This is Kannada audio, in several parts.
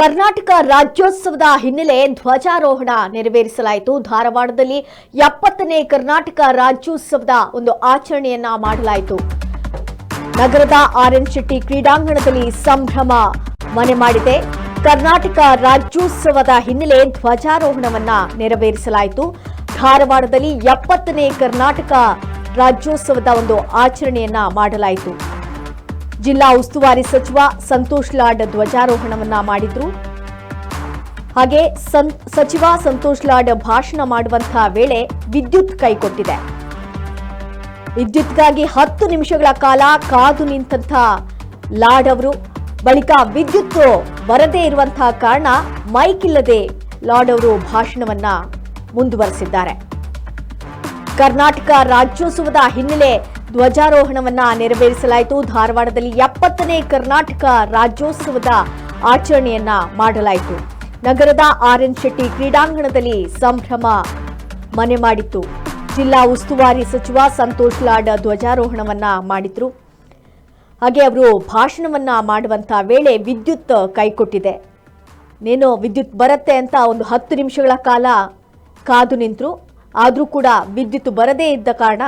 ಕರ್ನಾಟಕ ರಾಜ್ಯೋತ್ಸವದ ಹಿನ್ನೆಲೆ ಧ್ವಜಾರೋಹಣ ನೆರವೇರಿಸಲಾಯಿತು. ಧಾರವಾಡದಲ್ಲಿ ಎಪ್ಪತ್ತನೇ ಕರ್ನಾಟಕ ರಾಜ್ಯೋತ್ಸವದ ಒಂದು ಆಚರಣೆಯನ್ನ ಮಾಡಲಾಯಿತು. ನಗರದ ಆರ್ಎನ್ ಶೆಟ್ಟಿ ಕ್ರೀಡಾಂಗಣದಲ್ಲಿ ಸಂಭ್ರಮ ಮನೆ ಮಾಡಿದೆ. ಕರ್ನಾಟಕ ರಾಜ್ಯೋತ್ಸವದ ಹಿನ್ನೆಲೆ ಧ್ವಜಾರೋಹಣವನ್ನ ನೆರವೇರಿಸಲಾಯಿತು. ಧಾರವಾಡದಲ್ಲಿ ಎಪ್ಪತ್ತನೇ ಕರ್ನಾಟಕ ರಾಜ್ಯೋತ್ಸವದ ಒಂದು ಆಚರಣೆಯನ್ನ ಮಾಡಲಾಯಿತು. ಜಿಲ್ಲಾ ಉಸ್ತುವಾರಿ ಸಚಿವ ಸಂತೋಷ್ ಲಾಡ್ ಧ್ವಜಾರೋಹಣವನ್ನ ಮಾಡಿದ್ರು. ಹಾಗೆ ಸಚಿವ ಸಂತೋಷ್ ಲಾಡ್ ಭಾಷಣ ಮಾಡುವಂತಹ ವೇಳೆ ವಿದ್ಯುತ್ ಕೈಕೊಟ್ಟಿದೆ ವಿದ್ಯುತ್ಗಾಗಿ ಹತ್ತು ನಿಮಿಷಗಳ ಕಾಲ ಕಾದು ನಿಂತಹ ಲಾಡ್ ಅವರು, ಬಳಿಕ ವಿದ್ಯುತ್ ಬರದೇ ಇರುವಂತಹ ಕಾರಣ ಮೈಕ್ ಇಲ್ಲದೆ ಲಾಡ್ ಅವರು ಭಾಷಣವನ್ನ ಮುಂದುವರೆಸಿದ್ದಾರೆ. ಕರ್ನಾಟಕ ರಾಜ್ಯೋತ್ಸವದ ಹಿನ್ನೆಲೆ ಧ್ವಜಾರೋಹಣವನ್ನ ನೆರವೇರಿಸಲಾಯಿತು. ಧಾರವಾಡದಲ್ಲಿ ಎಪ್ಪತ್ತನೇ ಕರ್ನಾಟಕ ರಾಜ್ಯೋತ್ಸವದ ಆಚರಣೆಯನ್ನ ಮಾಡಲಾಯಿತು. ನಗರದ ಆರ್ ಎನ್ ಶೆಟ್ಟಿ ಕ್ರೀಡಾಂಗಣದಲ್ಲಿ ಸಂಭ್ರಮ ಮನೆ ಮಾಡಿತ್ತು. ಜಿಲ್ಲಾ ಉಸ್ತುವಾರಿ ಸಚಿವ ಸಂತೋಷ್ ಲಾಡ್ ಧ್ವಜಾರೋಹಣವನ್ನ ಮಾಡಿದ್ರು. ಹಾಗೆ ಅವರು ಭಾಷಣವನ್ನ ಮಾಡುವಂತ ವೇಳೆ ವಿದ್ಯುತ್ ಕೈಕೊಟ್ಟಿದೆ ನೇನು ವಿದ್ಯುತ್ ಬರುತ್ತೆ ಅಂತ ಒಂದು ಹತ್ತು ನಿಮಿಷಗಳ ಕಾಲ ಕಾದು ನಿಂತರು. ಆದರೂ ಕೂಡ ವಿದ್ಯುತ್ ಬರದೇ ಇದ್ದ ಕಾರಣ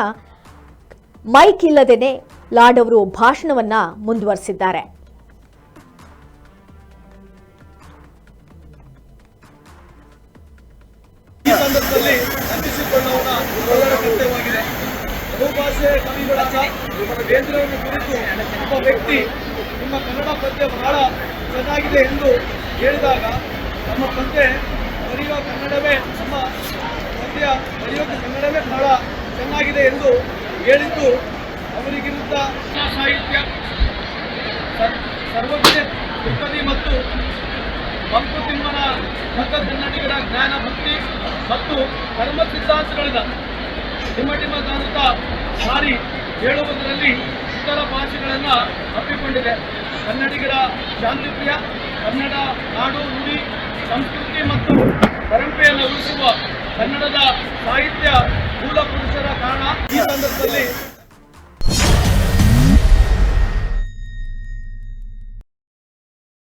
ಮೈಕ್ ಇಲ್ಲದೇನೆ ಲಾಡ್ ಅವರು ಭಾಷಣವನ್ನ ಮುಂದುವರೆಸಿದ್ದಾರೆ. ಈ ಸಂದರ್ಭದಲ್ಲಿ ನಂಬಿಸಿಕೊಳ್ಳುವವನ ಒಳ್ಳೆಯ ಕರ್ತವ್ಯವಾಗಿದೆ ಬಹುಭಾಷೆ ಕವಿಗಳಾದ ಕೇಂದ್ರವನ್ನು ಕುರಿತು ಒಬ್ಬ ವ್ಯಕ್ತಿ ನಿಮ್ಮ ಕನ್ನಡ ಪದ್ಯ ಬಹಳ ಚೆನ್ನಾಗಿದೆ ಎಂದು ಹೇಳಿದಾಗ ನಮ್ಮ ಪದ್ಯ ಬರೆಯುವ ಕನ್ನಡವೇ ನಮ್ಮ ಪದ್ಯ ಬರೆಯೋಕೆ ಕನ್ನಡವೇ ಬಹಳ ಚೆನ್ನಾಗಿದೆ ಎಂದು ಹೇಳಿದ್ದು ಅವರಿಗಿರುತ್ತ ಸಾಹಿತ್ಯ. ಸರ್- ಸರ್ವಜ್ಞ ತ್ರಿಪದಿ ಮತ್ತು ಮಂಕುತಿಮ್ಮನ ಮತ ಕನ್ನಡಿಗರ ಜ್ಞಾನ ಭಕ್ತಿ ಮತ್ತು ಧರ್ಮ ಸಿದ್ಧಾಂತಗಳಿಂದ ಹಿಮಟಿಮಗಾನುತ್ತ ಸಾರಿ ಹೇಳುವುದರಲ್ಲಿ ಇತರ ಭಾಷೆಗಳನ್ನು ಅಪ್ಪಿಕೊಂಡಿದೆ. ಕನ್ನಡಿಗರ ಶಾಂತಿಪ್ರಿಯ, ಕನ್ನಡ ನಾಡು ನುಡಿ, ಸಂಸ್ಕೃತಿ ಮತ್ತು ಪರಂಪರೆಯನ್ನು ಉಳಿಸುವ ಕನ್ನಡದ ಸಾಹಿತ್ಯ ಮೂಲ ಪುರುಷ ಕಾರಣ ಈ ಸಂದರ್ಭದಲ್ಲಿ